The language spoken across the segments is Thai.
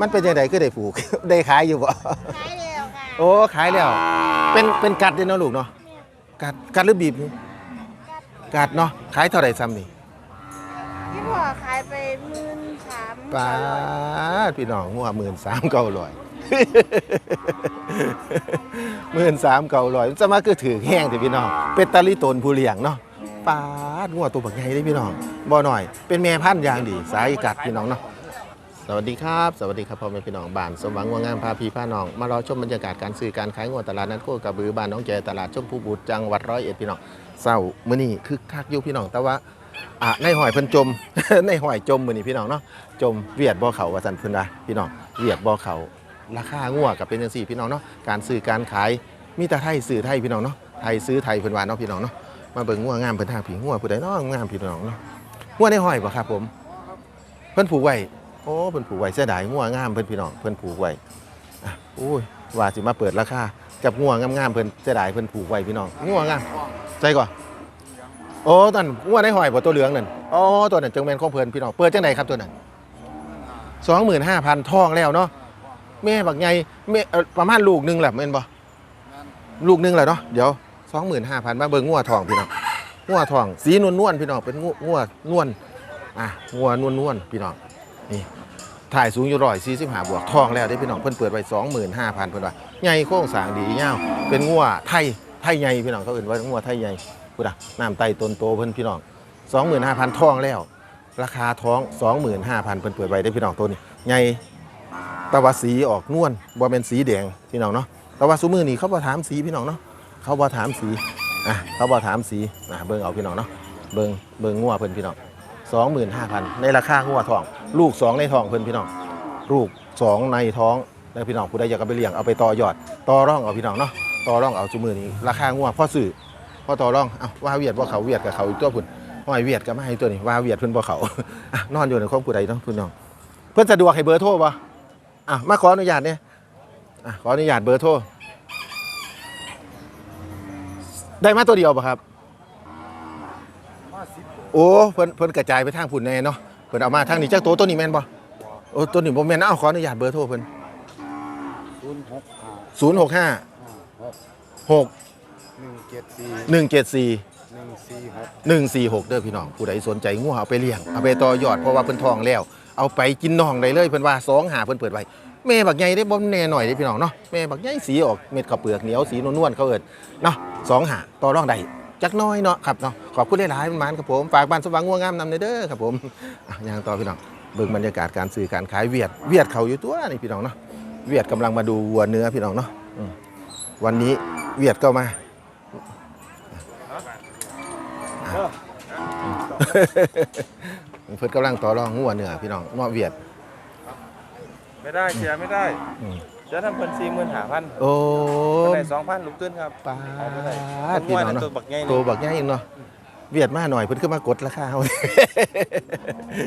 มันเป็นยังไงก็ได้ผูก ได้ขายอยู่บ่ขายเร็วค่ะโอ้ขายแล้วเป็นเป็นกัดเด้เนาะลูกเนาะกัดกัดหรือบีบนี่กัดเนาะขายเท่าไหร่ซ้ำนี่ที่พ่อขายไปหมื่นสามป้าดพี่น้องหัวหมื่นสามเก้าร้อยหมื่นสามเก้าร้อยจะมาคือถือแห้งแต่พี่น้องเป็นตะลิตนผู้เลี้ยงเนาะป้าดหัวตัวบักใหญ่เลยพี่น้องบ่หน่อย เป็นแม่พันธุ์อย่างดี สายกัดพี่น้องเนาะ สวัสดีครับ สวัสดีครับพ่อแม่พี่น้องบ้านสมหวังว่างามพาพี่พาน้อง มารอชมบรรยากาศการซื้อการขายงวดตลาดนัดโคกระบือบ้านน้องแจตลาดชมพูบุตรจังหวัดร้อยเอ็ดพี่น้องเศร้ามื้อนี้คึกคักอยู่พี่น้องแต่ว่าอะในหอยเพิ่นจม ในหอยจมมื้อนี้พี่น้องเนาะจมเวียดบ่เขาว่าซั่นเพิ่นว่าพี่น้องเวียดบ่เขาราคางัวก็เป็นจังซี่พี่น้องเนาะการซื้อการขายมีแต่ไทยซื้อไทยพี่น้องเนาะไทยซื้อไทยเพิ่นว่าเนาะพี่น้องเนาะมาเบิ่งงัวงามเพิ่นทางผีงัวผู้ใดเนาะงามพี่น้องเนาะงัวในหอยบ่ครับผม เพิ่นผูกไว้ โอ้เพิ่นผูกไว้เสียดายงัวงามเพิ่นพี่น้องเพิ่นผูกไว้อะโอ้ยว่าสิมาเปิดราคากับงัวงามๆเพิ่นเสียดายเพิ่นผูกไว้พี่น้องงัวงามใจก่อนโอ้ตอนงัวในหอยบ่ตัวเหลืองนั่นอ๋อตัวนั้นจังแม่นของเพิ่นพี่น้องเปิดจังไดครับตัวนั้น25,000ทองแล้วเนาะแม่บักใหญ่แม่เอ่อประมาณลูกหนึงแหละแม่นบ่ลูกหนึงแหละเนาะเดี๋ยว 25,000มาเบิ่งงัวทองพี่น้องงัวทองสีนวลๆพี่น้องเป็นงัวงัวนวลอะงัวนวลๆพี่น้อง นี่ถ่ายสูงอยู่ร้อยสี่สิบห้าบวกทองแล้วได้พี่น้องเพิ่นเปิดไว้สองหมื่นห้าพันเพิ่นว่าใหญ่โค้งสางดีเงาวเป็นงัวไทยไทยใหญ่พี่น้องเขาเอื่นว่างัวไทยใหญ่พูดอะน้ำไตต้นโตเพิ่นพี่น้องสองหมื่นห้าพันทองแล้ว ราคาท้องสองหมื่นห้าพันเพิ่นเปิดไว้ได้พี่น้องตัวนี้ใหญ่ตะวันสีออกนวลบ่เป็นสีแดงพี่น้องเนาะต่ว่าซุมือนี่เขาบ่ถามสีพี่น้องเนาะเขาบ่ถามสีอะเขาบ่ถามสีอะเบิ่งเอาพี่น้องเนาะเบิ่งเบิ่งงัวเพิ่นพี่น้อง 25,000 ในราคาหัวทอง ลูก 2 ในทองเพิ่อนพี่น้อง ลูก 2 ในท้องแล้วพี่น้องผู้ใดอยากไปเลี้ยงเอาไปต่อยอดต่อร่องเอาพี่น้องเนาะต่อร่องเอาจุมือนี้ราคางัวพ่อซื้อพ่อต่อร่องเอาว่าเวียดว่าเขาเวียดกับเขาอีกตัวพุ่นห้อยเวียดกับมาให้ตัวนี้ว่าเวียดเพิ่อนบ่เขานอนอยู่ในของผู้ใดเนาะพี่น้อง เพิ่นสะดวกให้เบอร์โทรบ่อะมาขออนุญาตเนี่ยขออนุญาตเบอร์โทรได้มาตัวเดียวป่ะครับ โอ้เพิ่นเพิ่นกระจายไปทางพุ่นแน่เนาะเพิ่นเอามาทางนี้จักตัวตัวนี้แม่นบ่โอ้ตัวนี้บ่แม่นนะเอาขออนุญาตเบอร์โทรเพิ่นศูนย์หกห้า065หก6หนึ่งเจ็ดสี่174 หนึ่งสี่หก146 เด้อพี่น้องผู้ใดสนใจงัวเอาไปเลี้ยงเอาไปต่อยอดเพราะว่าเพิ่นท้องแล้ว เอาไปกินน่องได้เลยเพิ่นว่าสองหาเพิ่นเปิดไว้แม่บักใหญ่ได้บ่แน่หน่อยเด้พี่น้องเนาะแม่บักใหญ่สีออกเม็ดข้าวเปลือกเหนียวสีนวลๆเขาเอิ้นเนาะสองหาต่อรองได้ จักหน้อยเนาะครับเนาะขอบคุณหลายๆมันๆครับผมฝากบ้านสว่างงัวงามนำเด้อครับผมอะย่างต่อพี่น้องเบิ่งบรรยากาศการซื้อการขายเวียดเวียดเขาอยู่ตัวนี่พี่น้องเนาะเวียดกำลังมาดูวัวเนื้อพี่น้องเนาะอืมวันนี้เวียดก็มาเพิ่นกำลังต่อรองงัวเนื้อพี่น้องงัวเวียด ไม่ได้เสียไม่ได้ อืมจะทำเพิ่นสี่หมื่นหาพันโอ้ได้สองพันลูกตื้นครับปาเอาไปได้ดพี่งวดน้องน่ะเนาะตัวบักใหญ่ตัวนี่บักใหญ่เนาะเวียดมาหน่อยเพิ่นขึ้นมากดราคาเฮา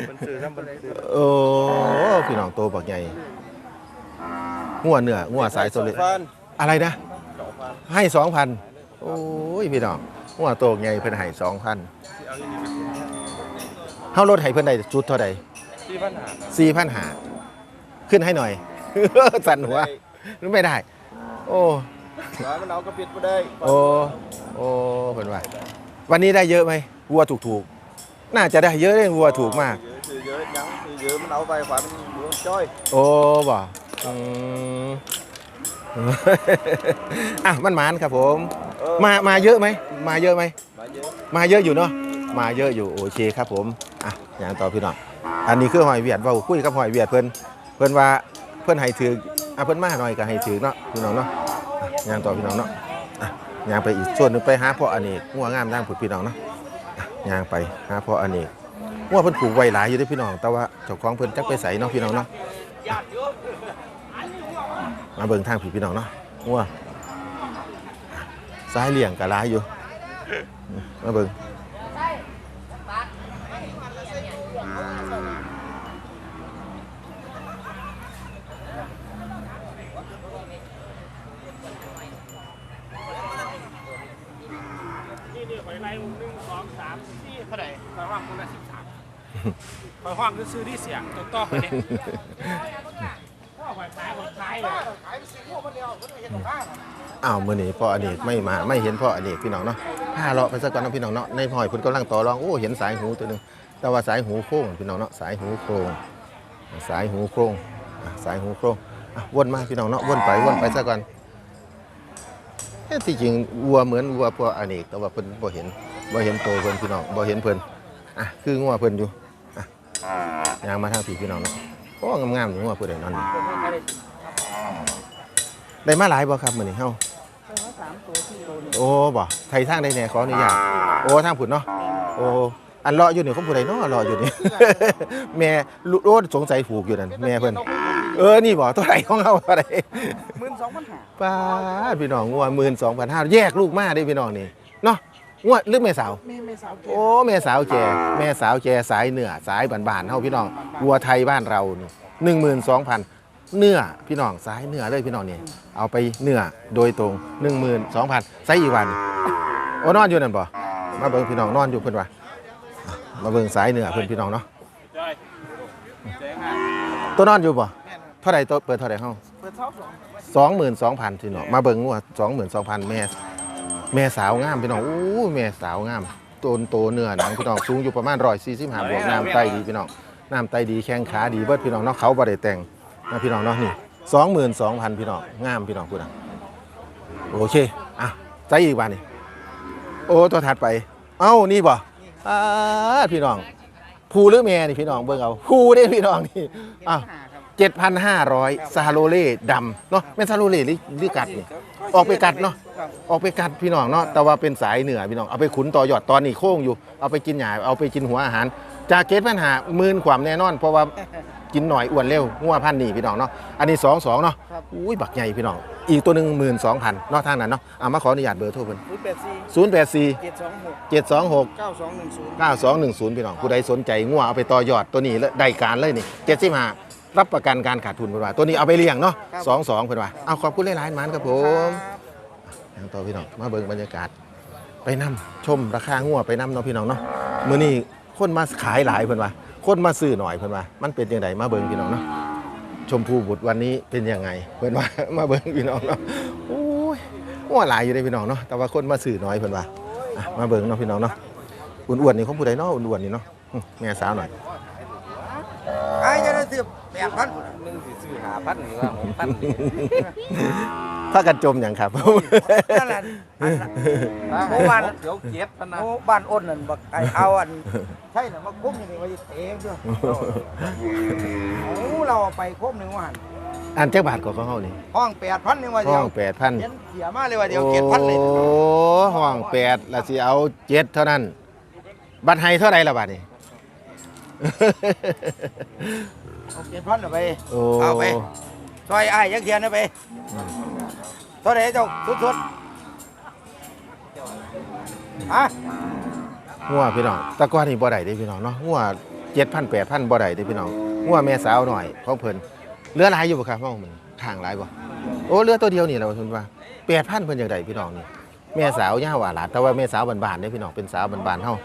เพิ่นซื้อทำเพิ่นซื้อโอ้พี่น้องตัวบักใหญ่งัวเนื้องัวสายโซลิดพันอะไรนะสองพันให้สองพันโอ้ยพี่น้องงัวตัวใหญ่เพิ่นให้สองพันที่เอาอยู่นี่เฮาลดให้เพิ่นได้ชุดเท่าใดสี่พันหาสี่พันหาขึ้นให้หน่อย สั่นหัวไม่ได้ โอ้ร้านมันเอากระปิดมาได้โอ้โอ้เพิ่นว่าวันนี้ได้เยอะไหมวัวถูกถูกๆน่าจะได้เยอะเลยวัวถูกมากซื้อเยอะยังซื้อเยอะมันเอาไปขวามันเมืองจ้อยโอ้บ่อืมอะมันหมานครับผมเออมามาเยอะไหมมาเยอะไหมมาเยอะมาเยอะอยู่เนาะมาเยอะอยู่โอเคครับผมอะอย่างต่อพี่น้องอันนี้คือหอยเวียดเว่าคุยกับหอยเวียดเพิ่นเพิ่นว่าเพิ่นให้ถืออะเพิ่นมาหน่อยก็ให้ถือเนาะพี่น้องเนาะอะย่างต่อพี่น้องเนาะอะย่างไปอีกส่วนหนึงไปหาพ่ออเนกงัวงามนั่งผุดพี่น้องเนาะอะย่างไปหาพ่ออเนกงัวเพิ่นผูกไว้หลายอยู่เด้อพี่น้อง แต่ว่าเจ้าของเพิ่นจักไปใส่เนาะพี่น้องเนาะอะมาเบิ่งทางผีพี่น้องเนาะงัวซ้ายเลี่ยงก็หลายอยู่มมาเบิ่ง นี่นี่หอยลายหนึ่งสองสามสี่เท่าไหร่คอยว่างคน ละสิบสามคอยว่างซื้อที่เสียงตัวต่อไปเนี่ยายเลยอ้าวมือนี้พ่ออเนกไม่มาไม่เห็นพ่ออเนกพี่น้องเนาะพาเลาะไปสักก่อนนะพี่น้องเนาะในหอยเพิ่นกำลังต่อรองโอ้เห็นสายหูตัวหนึงแต่ว่าสายหูโครงพี่น้องเนาะสายหูโครงสายหูโครงอะสายหูโครงอะวนมาพี่น้องเนาะวนไปวนไปสักก่อนที่จริงวัวเหมือนวัวพ่ออเนกแต่ว่าเพิ่นบ่เห็นบ่เห็นโตเพิ่นพี่น้องบ่เห็นเพิ่นอะคืองัวเพิ่นอยู่ ยางมาทางพี่พี่น้องเนาะโอ้งามๆอยู่งัวผู้ใดนอนนี่ได้มาหลายบ่ครับมื้อนี้เฮาสามตัวที่โลนึงโอ้บ่ไทยทางได้แน่ขออนุญาตโอ้ทางผุนเนาะโอ้อันรออยู่นี่เขาผู้ใดเนาะรออยู่นี่แม่ลูกโอ้สงสัยผูกอยู่นั่นแม่เพิ่นเออนี่บ่ตัวไหนของเราอะไรหมื่นสองพันห้าป้าดพี่น้องงัว12,500แยกลูกมาได้พี่น้องนี่เนาะ งัวหรือแม่สาวแม่ไม่สาวเก็โอ้แม่สาวแก่แม่สาวแก่สายเหนือสายบ้านๆเฮาพี่น้องวัวไทยบ้านเรานี่12,000เนื้อพี่น้องสายเนื้อเลยพี่น้องนี่เอาไปเนื้อโดยตรง12,000ใส่อีกวันโอ้นอนอยู่นั่นบ่มาเบิ่งพี่น้องนอนอยู่เพิ่นว่าอะมาเบิ่งสายเนื้อเพิ่นพี่น้องเนาะได้แจ้งอะตัวนอนอยู่บ่เท่าไหร่ตัวเปิดเท่าไหร่เฮาเปิดเท่าสอง22,000พี่น้องมาเบิ่งงัว22,000แม่ แม่สาวงามพี่น้องอู้แม่สาวงามโตนโตเนื้อหนังพี่น้องสูงอยู่ประมาณ145บวกน้ำไตดีพี่น้องน้ำไตดีแข้งขาดีเบิดพี่น้องเนาะเขาบ่ได้แต่งนะพี่น้องเนาะนี่สองหมื่นสองพันพี่น้องงามพี่น้องพูดนะโอเคอะใจอีกบานนี่โอ้ตัวถัดไป เอ้านี่บ่อ่าพี่น้องภูหรือแม่นี่พี่น้องเบิ่งเอาภูได้พี่น้องนี่อ้าว เจ็ดพันห้าร้อยซาโลเล่ดำเนาะเป็นซาโลเล่หรือหรือกัดนี่ออกไปกัดเนาะออกไปกัดพี่น้องเนาะแต่ว่าเป็นสายเหนือพี่น้องเอาไปขุนต่อยอดตอนนี้โค้งอยู่ เอาไปกินหญ้าเอาไปกินหัวอาหาร จากเกตปัญหาหมื่นความแน่นอน เพราะว่ากินหน่อยอ้วนเร็วงัวพันธุ์นี่พี่น้องเนาะอันนี้สองสองเนาะอุ้ยบักใหญ่พี่น้อง อีกตัวหนึ่งหมื่นสองพันเนาะทางนั้นเนาะเอามาขออนุญาตเบอร์โทรเพิ่นศูนย์แปดสี่ศูนย์แปดสี่เจ็ดสองหกเจ็ดสองหกเก้าสองหนึ่งศูนย์9210พี่น้องผู้ใดสนใจงัวเอาไปต่อยอดตัวนี้แล้วได้การเลยนี่75 รับประกันการขาดทุนเพิ่นว่าตัวนี้เอาไปเลี้ยงเนาะ22เพิ่นว่าเอาขอบคุณหลายๆหมันครับผมอย่างต่อพี่น้องมาเบิ่งบรรยากาศ ไปนํชมราคางัวไปนํเนาะพี่น้องเนาะมื้อนี้คนมาขายหลายเพิ่นว่าคนมาซื้อหน่อยเพิ่นว่ามันเป็นจังไดมาเบิ่งพี่น้องเนาะชมพูบุตรวันนี้เป็นยังไงเพิ่นว่า มาเบิ่งพี่น้องเนาะโอ้ยงัวหลายอยู่เด้พี่น้องเนาะแต่ว่าคนมาซื้อน้อยเพิ่นว่าอะมาเบิ่งเนาะพี่น้องเนาะอ้วนๆนี่ของผู้ใดเนาะอ้วนๆนี่เนาะอื้อแม่สาวหน่อยไอ้จะได้ซื้อแปดพันหนึ่งสิซื้อหาพันหรือว่าหกพันพากันจมอย่างครับ นั่นแหละอันนั้นหมู่บ้านเดี๋ยวเก็บพันนะหมู่บ้านอ้นนั่นบักไอเอาอันใช่น่ะมาคุ้มนี่ไว้เองด้วยโอ้เราเอาไปคุ้มหนึ่งว่าหันอันจักบาทกว่าของเฮานี่ห้องแปดพันหนึ่งว่าห้เดีอยวงแปดพันเขียนเสียมาเลยว่าเดียวเจ็ดพันเลย โอ้ห้องแปดแล้วสิเอาเจ็ดเท่านั้น บัตรไฮเท่าไหร่ละบาทนี่ เอาเจ็ดพันเอาไป โอ้เอาไป ซอยไอ้ายยักเทียนเอาไปเท่าไหร่เจ้าสุดๆฮะงัวพี่น้องแตะก้อนนี่บ่ได้เด้พี่น้องเนาะงัวเจ็ดพันแปดพันบ่ได้เด้พี่น้องงัวแม่สาวหน่อยของเพิ่นเหลือหลายอยู่บ่ครับห้องมันข้างหลายบ่โอ้เหลือตัวเดียวนี่แหละว่าเพิ่นว่าแปดพันเพิ่นจังไดพี่น้องนี่แม่สาวยาวหวาหลานแต่ว่าแม่สาวบ้านๆเด้พี่น้องเป็นสาวบ้านๆเฮา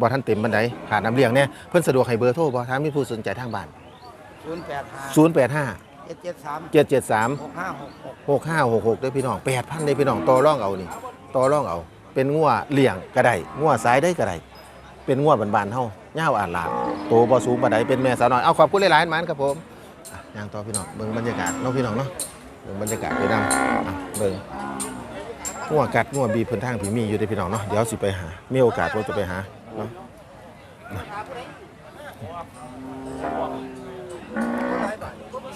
บ่ทันเต็มบันไดขาดน้ำเลี้ยงเนี่ยเพิ่นสะดวกให้เบอร์โทรบ่ถ้ามีผู้สนใจทางบ้าน ศูนย์แปดห้า085 เจ็ดเจ็ดสาม773 หกห้าหกหก6566เด้อพี่น้อง8,000เด้อพี่น้องต่อรองเอานี่ต่อรองเอา เป็นงัวเลี้ยงก็ได้งัวสายได้ก็ได้เป็นงัวบ้านๆเฮายาวอ่านหลานโตบ่สูงปานใดเป็นแม่สาวน้อยเอาขอบคุณหลายๆหมันครับผมอะย่างต่อพี่น้องเบิ่งบรรยากาศเนาะพี่น้องเนาะเบิ่งบรรยากาศไปนำเบิ่ง งัวกัดงัวบีบเพิ่นทางผีมีอยู่เด้อพี่น้องเนาะเดี๋ยวสิไปหา มีโอกาสผมจะไปหาเนาะ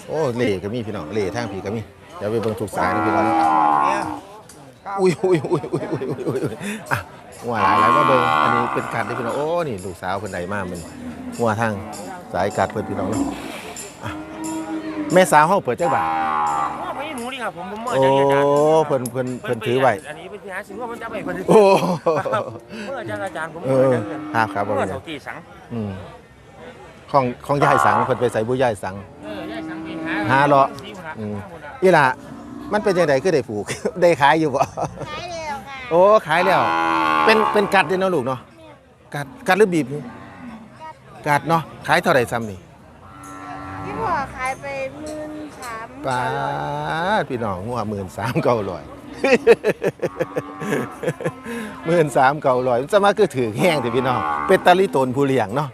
โอ้เล่ก็มีพี่น้องเล่ทางผีก็มีเดี๋ยวไปเบิ่งทุกสายเนาะพี่น้องเนาะเนี่ยอุ้ยอุ้ยอุ้ยอุ้ยอุ้ยอุ้ยอุ้ยอะหัวหลายหลายมาเบิ่งอันนี้เป็นกัดที่พี่น้องโอ้นี่ลูกสาวเพิ่นใดมามันหัวทางสายกัดเพิ่นพี่น้องเนาะอะแม่สาวเฮาเปิดจักบาทว่าไม่หนูนี่ครับผมผมเมื่อโอ้จะอาจารย์เพิ่นเพิ่นเพิ่นถือไว้อันนี้เป็นพิหารสิงว่ามันจะไปเพิ่นโอ้เมื่ออาจารย์อาจารย์ผมเอเมื่อออาจารย์เงินครับครับบ่เมื่เป็อนหยัเสางตีสังอืมของของยายสังเพิ่นไปใส่บุยายสังเออยายสังมี หาหาเลาะอืมอีหล่ะมันเป็นจังไดคือได้ผูก ได้ขายอยู่บ่ขายแล้วค่ะโอ้ขายแล้ว เป็นเป็นกัดเด้อเนาะลูกเนาะกัดกัดหรือบีบนี่กัดเนาะขายเท่าไหร่ซ้ำนี่ที่พ่อขายไปหมื่นสามป้าดพี่น้องงัวหมื่นสามเก้าร้อยหมื่นสามเก้าร้อยจะมาคือถือแห้งแต่พี่น้องเป็นตาลิโตนผู้เลี้ยงเนาะ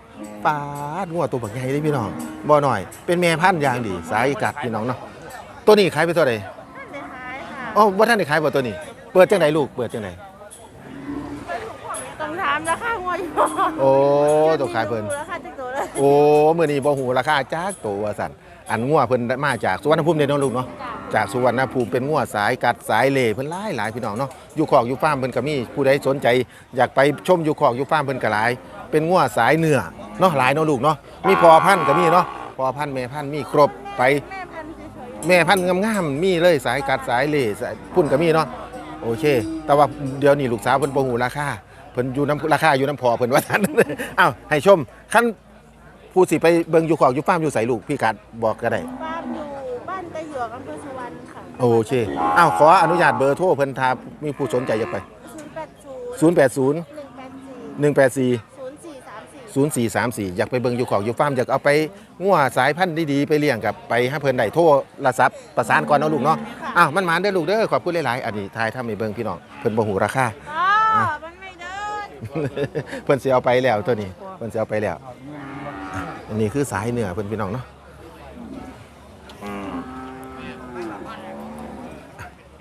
ป้าดงัวตัวบักใหญ่เลยพี่น้องบ่หน่อย เป็นแม่พันธุ์อย่างดี สายกัดพี่น้องเนาะตัวนี้ขายไปเท่าไหร่ท่านได้หายค่ะอ๋อบ่ท่านได้ขายบ่ตัวนี้ เปิดจังไหนลูกเปิดจังไหน ต้องถามราคางวอยู่โอ้ตัวขายเพิ่น ราคาจักตัวเลยโอ้มื้อนี้บ่ฮู้ราคาจักตัวว่าซั่นอันงัวเพิ่นมาจากสุวรรณภูมิเด้เนาะลูกเนาะ จากสุวรรณภูมิเป็นงัวสายกัดสายเหล่เพิ่นหลายหลายพี่น้องเนาะอยู่คอกอยู่ฟาร์มเพิ่นก็มีผู้ใดสนใจ อยากไปชมอยู่คอกอยู่ฟาร์มเพิ่นก็หลาย เป็นงัวสายเนื้อเนาะหลายเนาะลูกเนาะมีพอพันธุ์ก็มีเนาะพอพันธุ์แม่พันธุ์มีครบไป แม่พันธุ์เฉยแม่พันธุ์งามๆมีเลยสายกัดสายเหล่สายพุ่นก็มีเนาะโอเค แต่ว่าเดี๋ยวนี้ลูกสาวเพิ่นบ่ฮู้ราคาเพิ่นอยู่น้ำราคาอยู่น้ำพอเพิ่นว่าซั่นอ้าวให้ชมคันผู้สิไปเบิ่งอยู่คอกอยู่ฟาร์มอยู่ไสลูกพี่กัดบอกก็ได้ๆบ้านอยู่บ้านกระหยวกอำเภอสุวรรณค่ะโอเคอ้าวขออนุญาตเบอร์โทรเพิ่นทามีผู้สนใจอยากไปศูนย์แปดศูนย์080หนึ่งแปดสี่184ศูนย์สี่สามสี่ 0434 อยากไปเบิ่งอยู่ของอยู่ฟาร์มอยากเอาไปงัวสายพันธุ์ดีๆไปเลี้ยงกับไปให้เพิ่นได้โทรละซับประสานก่อนเนาะลูกเนาะอ้าวมันหมานเด้อลูกเด้อขอบคุณหลายๆอันนี้ทายทำให้เบิ่งพี่น้องเพิ่นบ่ฮู้ราคา อ๋อมันไม่เดิน เพิ่นสิเอาไปแล้วตัวนี้เพิ่นสิเอาไปแล้ว อันนี้คือสายเหนือเพิ่นพี่น้องเนาะ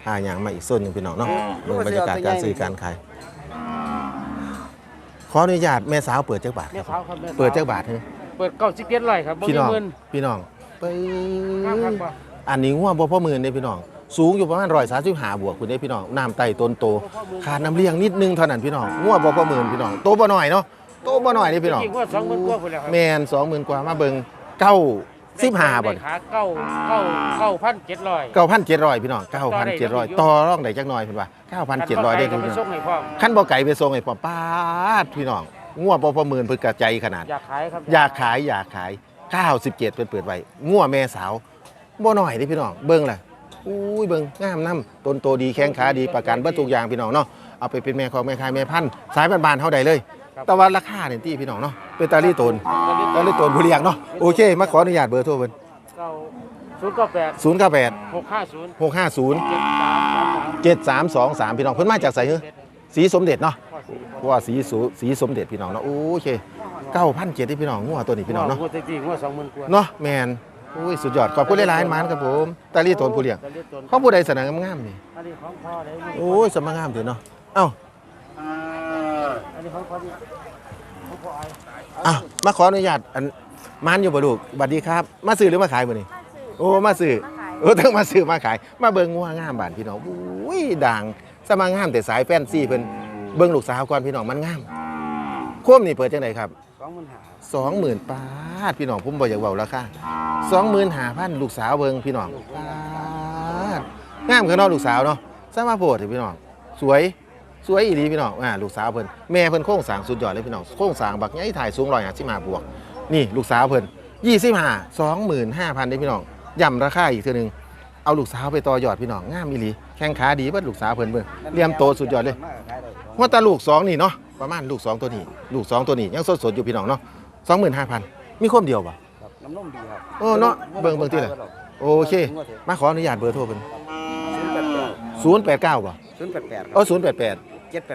หาอย่างมาอีกส่วนหนึงพี่น้องเนาะเบิ่งบรรยากาศการซื้อการขาย ขออนุญาตแม่สาวเปิดจักบาทแม่ครับสาวครับแม่สาวเปิดจักบาทเฮ้ยเปิดเก้าสิบเจ็ดไร่ครับบ่พี่มีน้องเงินพี่น้องไปครับครับบ่อันนี้ง่วงบ่พ่อหมื่นเด้พี่น้อง สูงอยู่ประมาณ135บวกคุณเด้พี่น้องน้ำไต่ต้นโตขาดน้ำเลี้ยงนิดนึงเท่านั้นพี่น้องง่วงบ่พ่อหมื่นพี่น้องโตบ่หน่อยเนาะโตบ่หน่อยเด้พี่น้อง จริงๆว่าสองหมื่นกว่าพุ่นแล้วครับ แมนสองหมื่นกว่ามาเบิงเก้า สิบห้าบ่ได้ขาเก้าเก้าเก้าพันเจ็ดร้อยเก้าพันเจ็ดร้อยพี่น้องเก้าพันเจ็ดร้อยต่อร่องได้จักหน่อยเพิ่นว่าเก้าพันเจ็ดร้อยได้ก็พี่ไปน้องส่งให้พ่อมขั้นบ่ไก่ไปส่งให้พ่อป้าดพี่น้องงัวบ่ประเมินเพิ่นกระใจขนาด อยากขายครับอยากขายอยากขาย97เพิ่นเปิดไว้งัวแม่สาวบ่น้อยเด้พี่น้องเบิ่งล่ะอุ้ยเบิ่งงามนํต้นโตดีแข้งขาดีประกันเบิดทุกอย่างพี่น้องเนาะเอาไปเป็นแม่ของแม่ขายแม่พันธุ์สายบ้านๆเฮาได้เลย แต่ว่าราคาเนี่ยที่พี่น้องเนาะเป็นตาลีโตนตอนนี้ตัวผู้เลี้ยงเนาะโอเคมาขออนุญาตเบอร์โทรเพิ่นเก้าศูนย์เก้าแปดศูนย์เก้าแปดหกห้าศูนย์หกห้าศูนย์เจ็ดสามสามสามเจ็ดสามสองสามพี่น้องเพิ่นมาจากไสเหรอสีสมเด็จเนาะข้อสี่เพราะว่าสีสูสีสมเด็จพี่น้องเนาะโอเคเก้าพันเจ็ดที่พี่น้องงัวตัวนี้พี่น้องเนาะงวดจริงๆงวดสองหมื่นกว่าเนาะแมนอุ้ยสุดยอด ขอบคุณหลายๆมันครับผมตาลีโตนผู้เลี้ยงตาลีโตนเขาผู้ใดเสนองามๆนี่อันนี้ของพ่อเลย โอ้ยสมงามเถอะเนาะเอ้า อันนี้ของพ่อที่ของพ่อไอ้อ้าวมาขออนุญาตอันมันอยู่บ่ลูกบัดดีครับ มาซื้อหรือมาขายบ่นี่ โอ้ มาซื้อมาขายเออต้องมาซื้อมาขาย มาเบิ่งงัวงามบ้านพี่น้องอุ้ยด่างสมางามแต่สายแฟนซีเพิ่นเบิ่งลูกสาวก่อนพี่น้องมันงามควมนี่เปิดจังไดครับสองหมื่นห้า20,000ปาดพี่น้องผมบ่อยากเว้าราคา25,000ลูกสาวเบิ่งพี่น้องปาดงามคือเนาะลูกสาวเนาะสมาโพดเถอะพี่น้องสวย สวยอีหลีพี่น้องอ่าลูกสาวเพิ่นแม่เพิ่นโครงสร้างสุดยอดเลยพี่น้องโครงสร้างบักใหญ่ถ่ายสูง155บวก นี่ลูกสาวเพิ่น25 25,000เด้พี่น้องย่ำราคาอีกเทื่อนึงเอาลูกสาวไปต่อยอดพี่น้องงามอีหลีแข้งขาดีเบิดลูกสาวเพิ่นเบิ่งเลี่ยมโตสุดยอดเลยว่าแตาลูกสองนี่เนาะประมาณลูกสองตัวนี้ ลูกสองตัวนี้ยังสดๆอยู่พี่น้องเนาะ25,000มีความเดียวบ่น้ำนมดีครับโอ้เนาะเบิ่งเบิ่งติล่ะโอเค มาขออนุญาตเบอร์โทรเพิ่น ศูนย์แปดแปด089บ่ศูนย์แปดแปดเอ๋อ088เจ็ดแป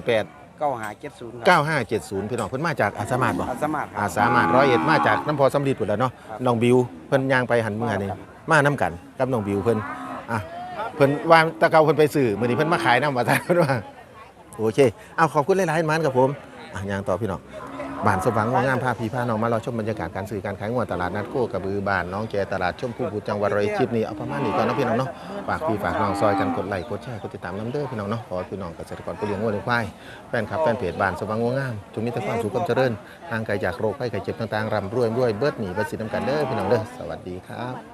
ดแปด788เก้าหาเจ็ดศูนย์ครับ9570พี่น้องเพิ่นมาจากอาสามาดบ่อาสามารถคอารับสามารถร้อยเอ็ดมาจากน้ำพอสำลีพุ่นแหล้วเนาะครับน้องบิวเพิ่นย่างไปหันเมื่อนี่มาน้ำกันกับน้องบิวเพิ่นอะเพิ่นวางตะเกาเพิ่นไปสื่อมื้อนี้เพิ่นมาขายน้ำว่าซั่นเพิ่นว่าโอเคเอาขอบคุณหลายๆมันครับผมอะย่างต่อพี่น้อง บ้านสว่างงามพาพี่พาน้องมาเราชมบรรยากาศการซื้อการขายงวดตลาดนัดโคกระบือบ้านน้องแกตลาดชมพูบุจังหวัดร้อยคลิปนี้เอาประมาณนี้ก่อนนะพี่น้องเนาะฝากพี่ฝากน้องซอยกันกดไลค์กดแชร์กดติดตามน้ำเด้อพี่น้องเนาะขอพี่น้องเกษตรกรผู้เลี้ยงวัวเลี้ยงควายแฟนคลับแฟนเพจบ้านสว่างงามจงมีแต่ความสุขความเจริญห่างไกลจากโรคภัยไข้เจ็บต่างๆร่ำรวยรวยเบิดหนีเบิดสินน้ำกันเด้อพี่น้องเด้อสวัสดีครับ